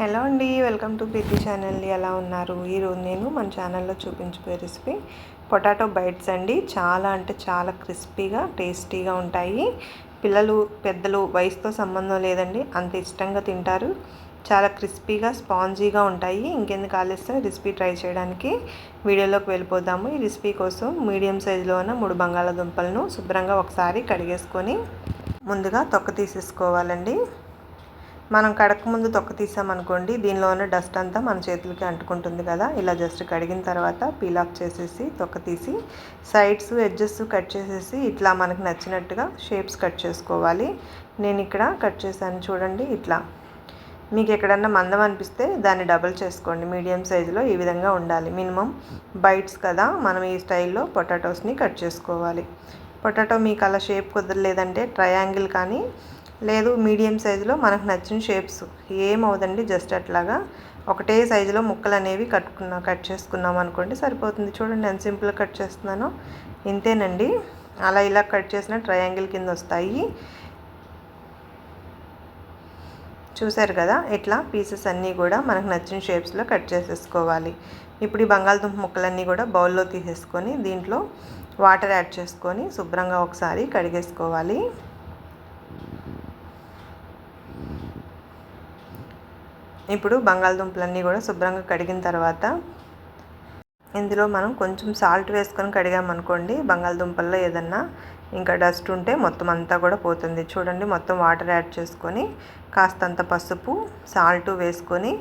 Hello అండి welcome to Preethi channel. ఎలా ఉన్నారు? ఈరోజు నేను మన ఛానల్లో చూపించబోయే రెసిపీ పొటాటో బైట్స్ అండి. చాలా అంటే చాలా క్రిస్పీగా టేస్టీగా ఉంటాయి. పిల్లలు పెద్దలు వయసుతో సంబంధం లేదండి. అంత ఇష్టంగా తింటారు. చాలా క్రిస్పీగా స్పాంజీగా ఉంటాయి. ఇంకెందుకు ఆలస్యం? రెసిపీ ట్రై చేయడానికి వీడియోలోకి వెళ్ళిపోదాము. ఈ రెసిపీ కోసం మీడియం సైజులో ఉన్న మూడు బంగాళాదుంపలను శుభ్రంగా ఒకసారి కడిగేసుకొని ముందుగా తొక్క తీసేసుకోవాలండి. మనం కడక ముందు తొక్క తీసామనుకోండి దీనిలో ఉన్న డస్ట్ అంతా మన చేతులకి అంటుకుంటుంది కదా. ఇలా జస్ట్ కడిగిన తర్వాత పీల్ ఆఫ్ చేసేసి తొక్క తీసి సైడ్స్ ఎడ్జెస్ కట్ చేసేసి ఇట్లా మనకు నచ్చినట్టుగా షేప్స్ కట్ చేసుకోవాలి. నేను ఇక్కడ కట్ చేశాను చూడండి ఇట్లా. మీకు ఎక్కడన్నా మందం అనిపిస్తే దాన్ని డబుల్ చేసుకోండి. మీడియం సైజులో ఈ విధంగా ఉండాలి. మినిమం బైట్స్ కదా మనం ఈ స్టైల్లో పొటాటోస్ని కట్ చేసుకోవాలి. పొటాటో మీకు అలా షేప్ కుదరలేదంటే ట్రయాంగిల్ కానీ లేదు మీడియం సైజులో మనకు నచ్చిన షేప్స్ ఏమవుదండి జస్ట్ అట్లాగా. ఒకటే సైజులో ముక్కలు అనేవి కట్టుకున్నా కట్ చేసుకున్నాం అనుకోండి సరిపోతుంది. చూడండి నేను సింపుల్గా కట్ చేస్తున్నాను. ఇంతేనండి. అలా ఇలా కట్ చేసిన ట్రయాంగిల్ కింద వస్తాయి. చూశారు కదా ఇట్లా పీసెస్ అన్నీ కూడా మనకు నచ్చిన షేప్స్లో కట్ చేసేసుకోవాలి. ఇప్పుడు ఈ బంగాళదుంప ముక్కలన్నీ కూడా బౌల్లో తీసేసుకొని దీంట్లో వాటర్ యాడ్ చేసుకొని శుభ్రంగా ఒకసారి కడిగేసుకోవాలి. ఇప్పుడు బంగాళదుంపలన్నీ కూడా శుభ్రంగా కడిగిన తర్వాత ఇందులో మనం కొంచెం సాల్ట్ వేసుకొని కడిగామనుకోండి బంగాళదుంపల్లో ఏదన్నా ఇంకా డస్ట్ ఉంటే మొత్తం అంతా కూడా పోతుంది. చూడండి మొత్తం వాటర్ యాడ్ చేసుకొని కాస్తంత పసుపు సాల్ట్ వేసుకొని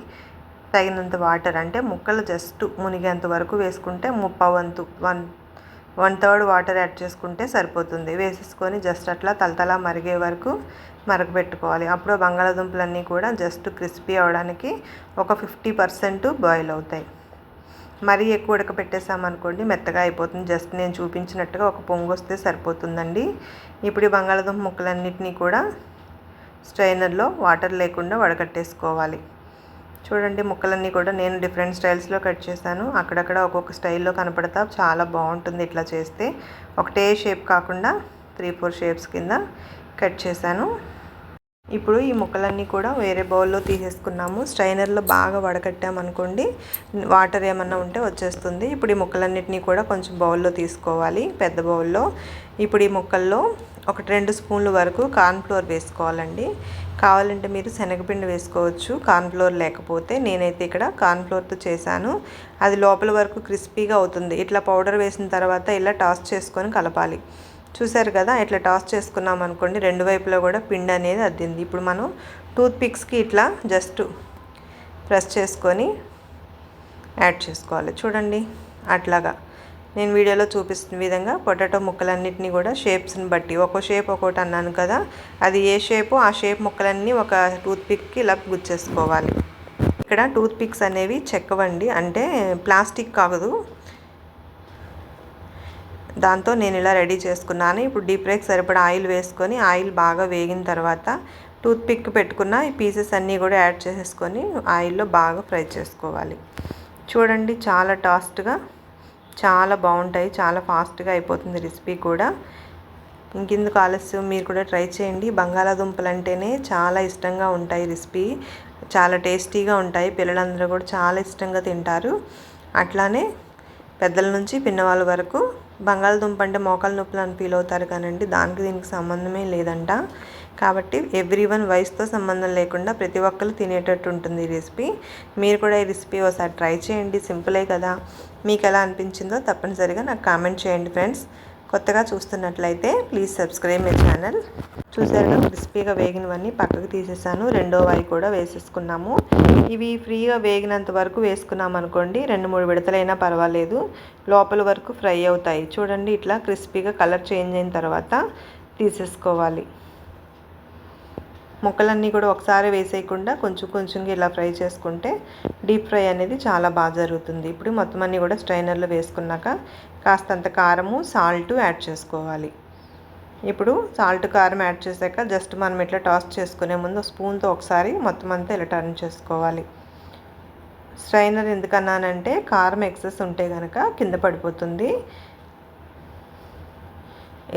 తగినంత వాటర్ అంటే ముక్కలు జస్ట్ మునిగేంత వరకు వేసుకుంటే ముప్పవంతు one one third water add చేసుకుంటే సరిపోతుంది. వేసేసుకొని జస్ట్ అట్లా తలతలా మరిగే వరకు మరగబెట్టుకోవాలి. అప్పుడు బంగాళాదుంపలన్నీ కూడా జస్ట్ క్రిస్పీ అవడానికి ఒక ఫిఫ్టీ పర్సెంట్ బాయిల్ అవుతాయి. మరీ ఎక్కువ ఉడకపెట్టేసామనుకోండి మెత్తగా అయిపోతుంది. జస్ట్ నేను చూపించినట్టుగా ఒక పొంగు వస్తే సరిపోతుందండి. ఇప్పుడు ఈ బంగాళాదుంప ముక్కలన్నిటినీ కూడా స్ట్రైనర్లో వాటర్ లేకుండా వడకట్టేసుకోవాలి చూడండి ముక్కలన్నీ కూడా నేను డిఫరెంట్ స్టైల్స్లో కట్ చేశాను. అక్కడక్కడ ఒక్కొక్క స్టైల్లో కనపడతా చాలా బాగుంటుంది ఇట్లా చేస్తే. ఒకటే షేప్ కాకుండా త్రీ ఫోర్ షేప్స్ కింద కట్ చేశాను. ఇప్పుడు ఈ ముక్కలన్నీ కూడా వేరే బౌల్లో తీసేసుకున్నాము. స్ట్రైనర్లో బాగా వడకట్టామనుకోండి వాటర్ ఏమన్నా ఉంటే వచ్చేస్తుంది. ఇప్పుడు ఈ ముక్కలన్నిటినీ కూడా కొంచెం బౌల్లో తీసుకోవాలి పెద్ద బౌల్లో ఇప్పుడు ఈ ముక్కల్లో ఒకటి రెండు స్పూన్ల వరకు కార్న్ఫ్లోర్ వేసుకోవాలండి. కావాలంటే మీరు శనగపిండి వేసుకోవచ్చు కార్న్ఫ్లోర్ లేకపోతే. నేనైతే ఇక్కడ కార్న్ఫ్లోర్తో చేశాను. అది లోపల వరకు క్రిస్పీగా అవుతుంది. ఇట్లా పౌడర్ వేసిన తర్వాత ఇలా టాస్ చేసుకొని కలపాలి. చూసారు కదా ఇట్లా టాస్ చేసుకున్నాం అనుకోండి రెండు వైపులో కూడా పిండి అనేది అద్దింది. ఇప్పుడు మనం టూత్ పిక్స్కి ఇట్లా జస్ట్ ప్రెస్ చేసుకొని యాడ్ చేసుకోవాలి. చూడండి అట్లాగా. నేను వీడియోలో చూపిస్తున్న విధంగా పొటాటో ముక్కలన్నింటినీ కూడా షేప్స్ని బట్టి ఒక్కో షేప్ ఒక్కోటి అన్నాను కదా అది ఏ షేపు ఆ షేప్ ముక్కలన్నీ ఒక టూత్ పిక్కి ఇలా గుచ్చేసుకోవాలి. ఇక్కడ టూత్ పిక్స్ అనేవి చెక్కవండి అంటే ప్లాస్టిక్ కాదు. దాంతో నేను ఇలా రెడీ చేసుకున్నాను. ఇప్పుడు డీప్ ఫ్రైకి సరిపడా ఆయిల్ వేసుకొని ఆయిల్ బాగా వేగిన తర్వాత టూత్ పిక్ పెట్టుకున్న ఈ పీసెస్ అన్నీ కూడా యాడ్ చేసేసుకొని ఆయిల్లో బాగా ఫ్రై చేసుకోవాలి. చూడండి చాలా టాస్ట్గా చాలా బాగుంటాయి చాలా ఫాస్ట్గా అయిపోతుంది రెసిపీ కూడా. ఇంకెందుకు ఆలస్యం? మీరు కూడా ట్రై చేయండి. బంగాళాదుంపలు అంటేనే చాలా ఇష్టంగా ఉంటాయి రెసిపీ. చాలా టేస్టీగా ఉంటాయి. పిల్లలందరూ కూడా చాలా ఇష్టంగా తింటారు. అట్లానే పెద్దల నుంచి పిన్నవాళ్ళ వరకు బంగాళదుంప అంటే మోకాల నొప్పులు అని ఫీల్ అవుతారు కానండి. దానికి దీనికి సంబంధమే లేదంట. కాబట్టి ఎవ్రీ వన్ వయసుతో సంబంధం లేకుండా ప్రతి ఒక్కరు తినేటట్టు ఉంటుంది ఈ రెసిపీ. మీరు కూడా ఈ రెసిపీ ఒకసారి ట్రై చేయండి. సింపులే కదా. మీకు ఎలా అనిపించిందో తప్పనిసరిగా నాకు కామెంట్ చేయండి ఫ్రెండ్స్. కొత్తగా చూస్తున్నట్లయితే ప్లీజ్ సబ్స్క్రైబ్ మై ఛానల్. చూసారుగా క్రిస్పీగా వేగినవన్నీ పక్కకు తీసేసాను. రెండో వాయి కూడా వేసేసుకున్నాము. ఇవి ఫ్రీగా వేగినంత వరకు వేసుకున్నాం అనుకోండి రెండు మూడు విడతలైనా పర్వాలేదు. లోపల వరకు ఫ్రై అవుతాయి. చూడండి ఇట్లా క్రిస్పీగా కలర్ చేంజ్ అయిన తర్వాత తీసేసుకోవాలి. ముక్కలన్నీ కూడా ఒకసారి వేసేయకుండా కొంచెం కొంచెంగా ఇలా ఫ్రై చేసుకుంటే డీప్ ఫ్రై అనేది చాలా బాగా జరుగుతుంది. ఇప్పుడు మొత్తం అన్నీ కూడా స్ట్రైనర్లో వేసుకున్నాక కాస్తంత కారము సాల్ట్ యాడ్ చేసుకోవాలి. ఇప్పుడు సాల్ట్ కారం యాడ్ చేశాక జస్ట్ మనం ఇట్లా టాస్ చేసుకునే ముందు స్పూన్తో ఒకసారి మొత్తం అంతా ఇలా టర్న్ చేసుకోవాలి. స్ట్రైనర్ ఎందుకన్నానంటే కారం ఎక్సెస్ ఉంటే కనుక కింద పడిపోతుంది.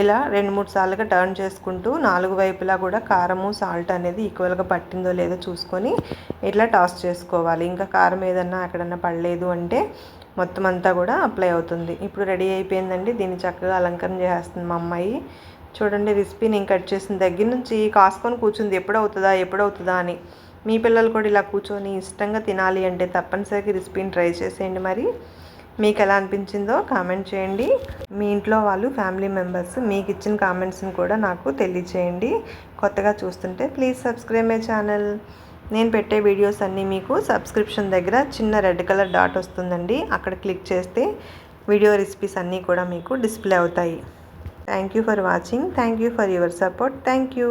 ఇలా రెండు మూడు సార్లుగా టర్న్ చేసుకుంటూ నాలుగు వైపులా కూడా కారము సాల్ట్ అనేది ఈక్వల్గా పట్టిందో లేదో చూసుకొని ఇట్లా టాస్ చేసుకోవాలి. ఇంకా కారం ఏదన్నా ఎక్కడన్నా పడలేదు అంటే మొత్తం అంతా కూడా అప్లై అవుతుంది. ఇప్పుడు రెడీ అయిపోయిందండి. దీన్ని చక్కగా అలంకరణ చేసేస్తుంది మా అమ్మాయి. చూడండి రెసిపీ నేను కట్ చేసిన దగ్గర నుంచి కాసుకొని కూర్చుంది. ఎప్పుడవుతుందా అవుతుందా అవుతుందా అని. మీ పిల్లలు కూడా ఇలా కూర్చొని ఇష్టంగా తినాలి అంటే తప్పనిసరిగా రెసిపీని ట్రై చేసేయండి మరి. మీకు ఎలా అనిపించిందో కామెంట్ చేయండి. మీ ఇంట్లో వాళ్ళు ఫ్యామిలీ మెంబర్స్ మీకు ఇచ్చిన కామెంట్స్ని కూడా నాకు తెలియచేయండి. కొత్తగా చూస్తుంటే ప్లీజ్ సబ్స్క్రైబ్ మై ఛానల్. నేను పెట్టే వీడియోస్ అన్నీ మీకు సబ్స్క్రిప్షన్ దగ్గర చిన్న రెడ్ కలర్ డాట్ వస్తుందండి. అక్కడ క్లిక్ చేస్తే వీడియో రెసిపీస్ అన్నీ కూడా మీకు డిస్ప్లే అవుతాయి. Thank you for watching. Thank you for your support. Thank you.